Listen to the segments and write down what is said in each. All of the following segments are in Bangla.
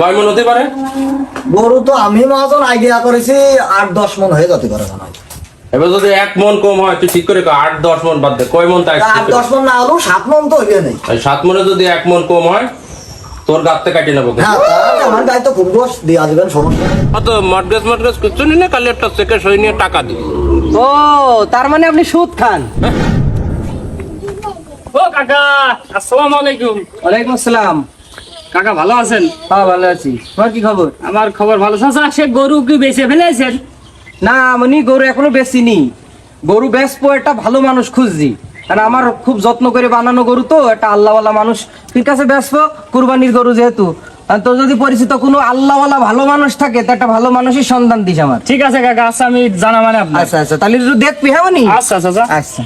কয় মন হতে পারে? গরু তো আমি মহাজন আইডিয়া করেছি আট দশ মন হয়ে যেতে পারে এবার যদি এক মন কম হয় তুই ঠিক করে আট দশ মন বাদ দে। কয় মন তাই আট দশ মন না হলেও সাত মন তো হইবে নেই। সাত মনে যদি এক মন কম হয় তোর গাতে কাটিয়ে নেব। হ্যাঁ আমার গায়ে তো খুব দোষ দিয়ে আসবেন সমস্যা। মডগেজ কিছু নি না? কালি একটা চেকে সই নিয়ে টাকা দিই ও তার মানে আপনি সুদ খান? ও কাকা আসসালামু আলাইকুম। ওয়ালাইকুম আসসালাম। কাকা ভালো আছেন? হ্যাঁ ভালো আছি। তোমার কি খবর? আমার খবর ভালো। চাচা সে গরু কি বেঁচে ফেলেছেন? না আমি গরু এখনও বেচিনি। গরু বেচবো একটা ভালো মানুষ খুঁজছি। কারণ আমার খুব যত্ন করে বানানো গরু তো একটা আল্লাহওয়ালা মানুষ। ঠিক আছে বেচবো কুরবানির গরু যেহেতু। তোর যদি পরিচিত কোনো আল্লাহওয়ালা ভালো মানুষ থাকে তো একটা ভালো মানুষের সন্ধান দিস আমার। ঠিক আছে কাকা আচ্ছা আমি জানা মানে আচ্ছা আচ্ছা তাহলে দেখবি হ্যাঁ আচ্ছা চাচা। আচ্ছা।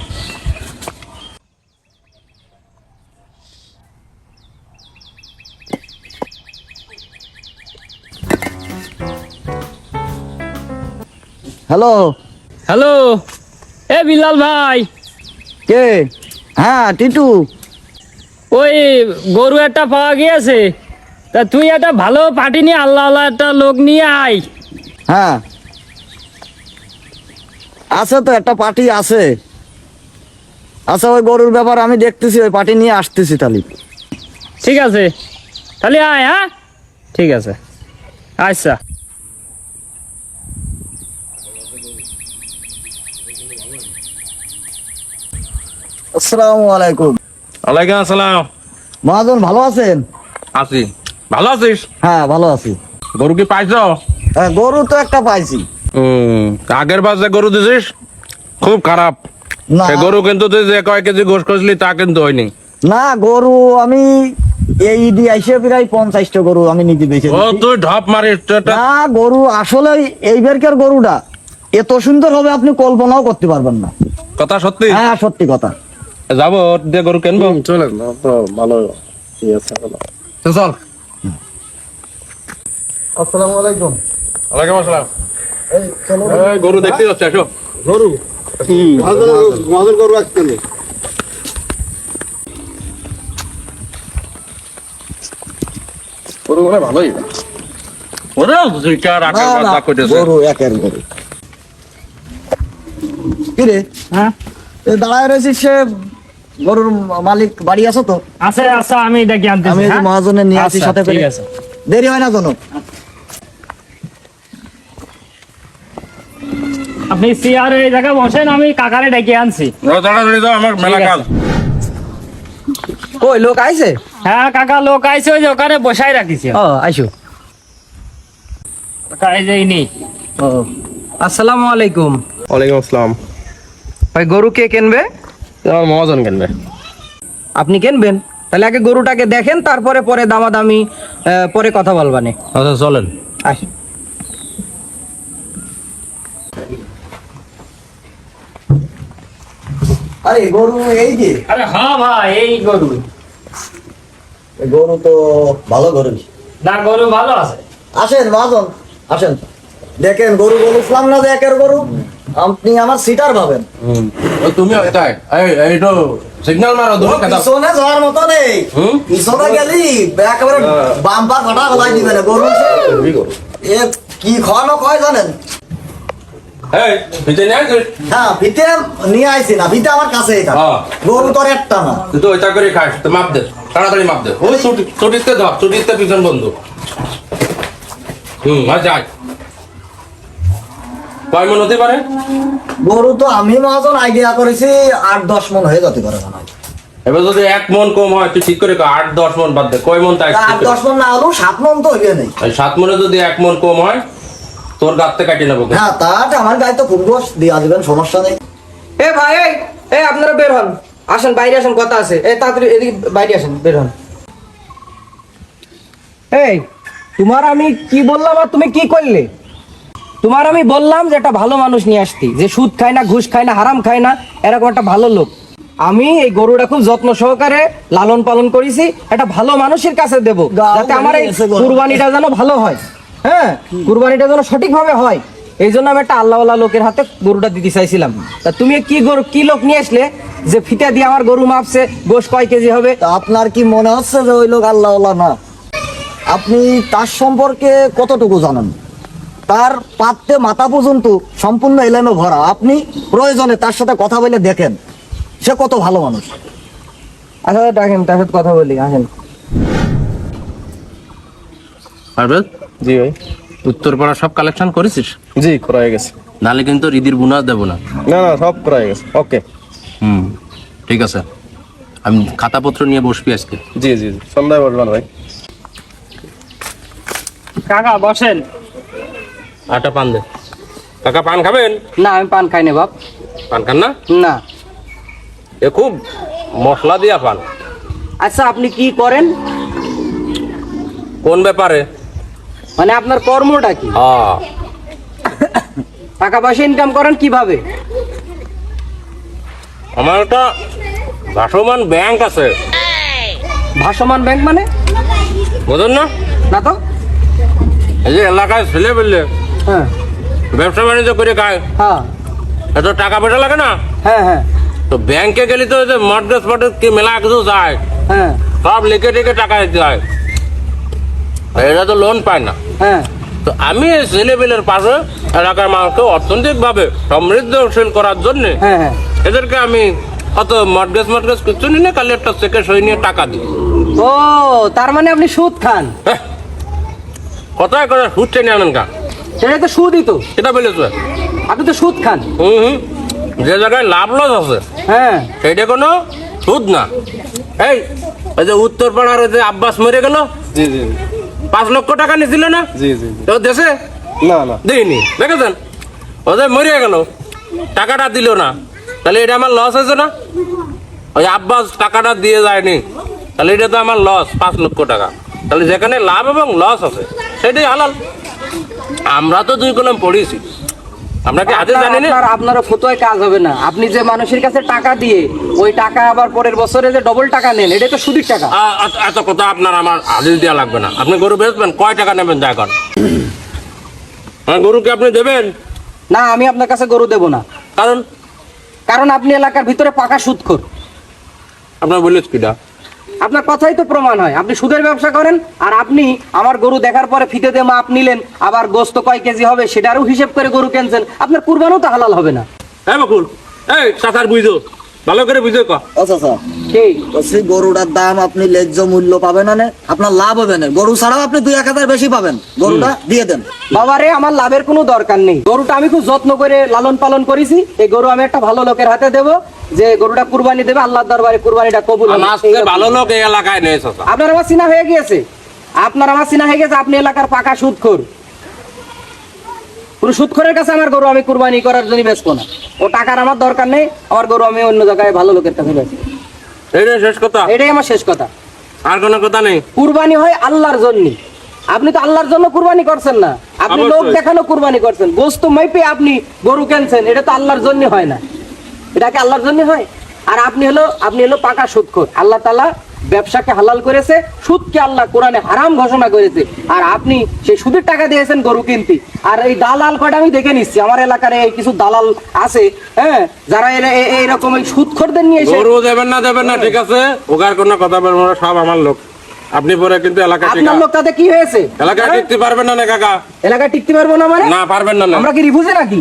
হ্যালো? হ্যালো? এ বিলাল ভাই। কে? হ্যাঁ টিটু। ওই গরু একটা পাওয়া গিয়েছে। তা তুই একটা ভালো পার্টি নিয়ে আল্লাহ আল্লাহ একটা লোক নিয়ে আয়। হ্যাঁ। আছে তো একটা পার্টি আছে। আচ্ছা ওই গরুর ব্যাপার আমি দেখতেছি ওই পার্টি নিয়ে আসতেছি তাহলে। ঠিক আছে। তাহলে আয় হ্যাঁ? ঠিক আছে। আচ্ছা। আসসালামু আলাইকুম। ওয়ালাইকুম আসসালাম। মহাজন ভালো আছেন? আছি। ভালো আছিস? হ্যাঁ ভালো আছি। গরু কি পাইছ? হ্যাঁ, গরু তো একটা পাইছি। আগের বার যে গরু দিছিস খুব খারাপ। না। সে গরু কিন্তু তুই যে কয় কেজি গোস করছিলি তা কিন্তু হয়নি। না গরু আমি এই আইসে প্রায় পঞ্চাশটা গরু আমি নিজে বেঁচে ও তুই ঢপ মারিস না গরু আসলে এইবারকার গরুটা এত সুন্দর হবে আপনি কল্পনাও করতে পারবেন না। কথা সত্যি? হ্যাঁ সত্যি কথা। যাব দিয়ে গরু কিনবো। চলে ভালো চল। আসসালামু আলাইকুম। ওয়ালাইকুম আসসালাম। এই চলো। এই, গরু দেখতে যাচ্ছে আসো। গরু? গরু আসতেন গরু ভালোই। ওরে দুইটা রাখার না, বার কইতেছে। গরু একের গরু। কিরে? হ্যাঁ? দাঁড়ায় রয়েছিস সে গরুর মালিক বাড়ি আছো তো? আচ্ছা আচ্ছা আমি দেখি আনতেছি আমি এই যে হ্যাঁ? মহাজনের নিয়ে আসি আচ্ছা, সাথে করে। ঠিক আছে। দেরি হয় না কোনো? আপনি চেয়ারে এই জায়গায় বসেন আমি কাকারে ডেকে আনছি। ও, তাড়াতাড়ি দাও আমার মেলা কাজ। আছে। কই লোক আইছে? হ্যাঁ কাকা লোক আইছে ওই যে ওখানে বসাই রাখিছি। ও আইসো। কাকা এই যে ইনি। ও আসসালামু আলাইকুম। ওয়ালাইকুম আসসালাম। ভাই গরু কে কিনবে? আমার মহাজন কিনবে। আপনি কিনবেন? তাহলে আগে গরুটাকে দেখেন তারপরে পরে দামাদামি আহ, পরে কথা বলবানে। আচ্ছা চলেন। আসি। আরে গরু এই যে। আরে হ্যাঁ ভাই এই গরু। গরু তো ভালো গরু। না গরু ভালো আছে। আসেন মহাজন আসেন। দেখেন গরু বলছিলাম না যে একের গরু। আপনি আমার সিটার ভাবেন। তুমি তাই? এই এই তো সিগন্যাল মারো দূর কথা পিছনে যাওয়ার মতো নেই। হুম? পিছনে গেলি একেবারে বাম্পার ফাটা গলাই দিবে না গরু। এ কি খাওয়ানো কয় জানেন? হ্যাঁ ভিতে নিয়ে আইছি না ভিতে আমার কাছেই থাকে হ্যাঁ। গরু তোর একটা না। তুই তো ওইটা করে খাস তো মাপ দে তাড়াতাড়ি মাপ দে। ওই ছুটি ছুটিতে ধর ছুটিতে পিছন বন্ধু। হুম আচ্ছা আয়। কয় মন হতে পারে? গরু তো আমি মহাজন আইডিয়া করেছি আট দশ মন হয়ে যেতে পারে মনে হয়। এবার যদি এক মন কম হয় তুই ঠিক করে আট দশ মন বাদ দে। কয় মন তাই আট দশ মন না হলেও সাত মন তো হইবে নেই। সাত মনে যদি এক মন কম হয় তোর গাতে কাটিয়ে নেব। হ্যাঁ তাটা আমার গায়ে তো খুব দোষ দিয়ে আসবেন সমস্যা নেই। এ ভাই এই এই আপনারা বের হন। আসেন বাইরে আসেন কথা আছে। এ তাড়াতাড়ি এদিকে বাইরে আসেন বের হন। এই তোমার আমি কি বললাম আর তুমি কি করলে? তোমার আমি বললাম যে একটা ভালো মানুষ নিয়ে আসতি যে সুদ খায় না ঘুষ খায় না হারাম খায় না এরকম একটা ভালো লোক। আমি এই গরুটা খুব যত্ন সহকারে লালন পালন করেছি একটা ভালো মানুষের কাছে দেব যাতে আমার এই কুরবানিটা যেন ভালো হয়। হ্যাঁ কুরবানিটা যেন সঠিকভাবে হয়। এই জন্য আমি একটা আল্লাহওয়ালা লোকের হাতে গরুটা দিতে চাইছিলাম। তা তুমি কি গরু কি লোক নিয়ে আসলে যে ফিতা দিয়ে আমার গরু মাপছে গোশ কয় কেজি হবে? আপনার কি মনে হচ্ছে যে ওই লোক আল্লাহ না? আপনি তার সম্পর্কে কতটুকু জানেন? তার পাত্রে মাথা পর্যন্ত সম্পূর্ণ এলানো ভরা। আপনি প্রয়োজনে তার সাথে কথা বলে দেখেন। সে কত ভালো মানুষ। আচ্ছা ডাকেন তার সাথে কথা বলি আসেন। পারভেজ? জি ভাই। উত্তরপাড়া সব কালেকশন করেছিস? জি করা হয়ে গেছে। নাহলে কিন্তু রিদির বোনাস দেবো না। না না সব করা হয়ে গেছে। ওকে হুম ঠিক আছে। আমি খাতাপত্র নিয়ে বসবি আজকে। জি জি জি। সন্ধ্যায় বলবেন ভাই। কাকা বসেন। আটা পান দে। কাকা পান খাবেন? না আমি পান খাই না বাপ। পান খান না? না। এ খুব মশলা দিয়া পান। আচ্ছা আপনি কি করেন? কোন ব্যাপারে? মানে আপনার কর্মটা কি? টাকা পয়সা ইনকাম করেন কীভাবে? আমার একটা ভাসমান ব্যাংক আছে। ভাসমান ব্যাংক মানে? বুঝলেন না? না তো? এই যে এলাকায় ছেলে পেলে হ্যাঁ। ব্যবসা বাণিজ্য করে খায় হ্যাঁ। এত টাকা পয়সা লাগে না? হ্যাঁ হ্যাঁ। তো ব্যাংকে গেলে তো মর্গেজ ফর্গেজ কি মেলা কিছু যায়? হ্যাঁ। সব লিখে টিখে টাকা দিতে হয়। এরা তো লোন পায় না। হ্যাঁ। তো আমি ছেলেপেলের পাশে এলাকার মানুষকে অর্থনৈতিকভাবে সমৃদ্ধশীল করার জন্য হ্যাঁ হ্যাঁ। এদেরকে আমি অত মর্গেজ মর্গেজ কিছু নিয়ে খালি একটা চেকে সই নিয়ে টাকা দিই। ও তার মানে আপনি সুদ খান? হ্যাঁ। কোথায় করে সুদছে নিয়ে আনেন কা সেটা তো সুদই তো। সেটা বলেছে? আপনি তো সুদ খান। হুম হুম। যে জায়গায় লাভ লস আছে হ্যাঁ। সেইটা কোনো সুদ না। এই ওই যে উত্তরপাড়ার ওই যে আব্বাস মরে গেল জি জি। পাঁচ লক্ষ টাকা নিছিল না? জি জি। তো দেশে? না না। দেয়নি। দেখেছেন? ওদের মরিয়া গেল টাকাটা দিল না। তাহলে এটা আমার লস হয়েছে না? ওই আব্বাস টাকাটা দিয়ে যায়নি। তাহলে এটা তো আমার লস পাঁচ লক্ষ টাকা। তাহলে যেখানে লাভ এবং লস আছে সেটাই হালাল। আমরা তো দুই কলম পড়িয়েছি। আমরা কি হাতে জানি না আপনার আপনার ফতোয় কাজ হবে না। আপনি যে মানুষের কাছে টাকা দিয়ে ওই টাকা আবার পরের বছরে যে ডবল টাকা নেন এটা তো সুদের টাকা। এত- কথা আপনার আমার হাজির দেওয়া লাগবে না। আপনি গরু বেচবেন কয় টাকা নেবেন যা এখন হ্যাঁ আপনি দেবেন? না আমি আপনার কাছে গরু দেব না। কারণ? কারণ আপনি এলাকার ভিতরে পাকা সুদখোর। আপনার বলিস কিটা আপনার কথাই তো প্রমাণ হয়। আপনি সুদের ব্যবসা করেন আর আপনি আমার গরু দেখার পরে ফিতে দিয়ে মাপ নিলেন আবার গোস্ত কয় কেজি হবে সেটারও হিসেব করে গরু কিনছেন। আপনার কুরবানও তো হালাল হবে না। হ্যাঁ বকুল এই চাচার বুঝো ভালো করে বুঝো ক। আচ্ছা স্যার কি? সেই গরুটার দাম আপনি ন্যায্য মূল্য পাবেন না আপনার লাভ হবে না। গরু ছাড়াও আপনি দুই এক হাজার বেশি পাবেন। গরুটা দিয়ে দেন। বাবারে আমার লাভের কোনো দরকার নেই। গরুটা আমি খুব যত্ন করে লালন পালন করেছি। এই গরু আমি একটা ভালো লোকের হাতে দেব। যে গরুটা কুরবানি দেবে আল্লাহর দরবারে কুরবানিটা কবুল ভালো লোক এই এলাকায় নেই আপনার আমার চিনা হয়ে গিয়েছে? আপনার আমার চিনা হয়ে গেছে আপনি এলাকার পাকা সুদখোর। পুরো সুদখোরের কাছে আমার গরু আমি কুরবানি করার জন্য বেচবো না। ও টাকার আমার দরকার নেই আমার গরু আমি অন্য জায়গায় ভালো লোকের কাছে বেচবো। এইটাই শেষ কথা? এটাই আমার শেষ কথা। আর কোনো কথা নেই? কুরবানি হয় আল্লাহর জন্য। আপনি তো আল্লাহর জন্য কুরবানি করছেন না। আপনি লোক দেখানো কুরবানি করছেন। গোস্ত মাইপে আপনি গরু কেনছেন এটা তো আল্লাহর জন্য হয় না। এটা কি আল্লাহর জন্য হয়। আর আপনি হলো আপনি হলো পাকা সুদখোর আল্লাহ তালা ব্যবসাকে হালাল করেছে সুদকে আল্লাহ কোরআনে হারাম ঘোষণা করেছে। আর আপনি সেই সুদের টাকা দিয়েছেন গরু কিনতে। আর এই দালাল কয়টা আমি দেখে নিচ্ছি। আমার এলাকার এই কিছু দালাল আছে হ্যাঁ যারা এইরকম এই সুদখোরদের নিয়ে এসে গরু দেবেন না দেবেন না ঠিক আছে? ওগার কোনো কথা বলব না সব আমার লোক। আপনি পরে কিন্তু এলাকা আপনার লোক তাতে কি হয়েছে? এলাকায় হ্যাঁ? টিকতে পারবেন না কাকা। এলাকায় টিকতে পারব না মানে? না পারবেন না আমরা কি রিফুজে নাকি?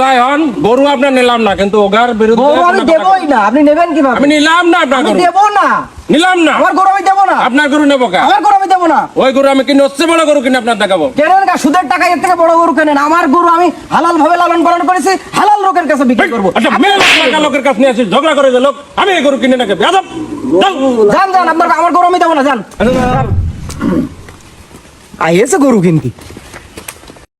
তাই হন গরু আপনার নিলাম না কিন্তু ওগার বিরুদ্ধে গরু আমি দেবই না আপনি নেবেন কীভাবে? আমি নিলাম না আপনার গরু। দেবো না। নিলাম না। আমার গরু আমি দেবো না। আপনার গরু নেব কা? আমার গরু আমি দেবো না। ওই গরু আমি কিনে হচ্ছে বড় গরু কিনে আপনার দেখাবো। কেনেন কা? সুদের টাকা এর থেকে বড় গরু কেনেন? আমার গরু আমি হালাল ভাবে লালন পালন করেছি হালাল লোকের কাছে বিক্রি করব। আচ্ছা মেয়ে টাকা লোকের কাছে নিয়ে আসি ঝগড়া করে যে লোক আমি এই গরু কিনে নাকি? যাদব যান যান আপনার আমার গরু আমি দেবো না যান। আইয়েছে গরু কিনতে।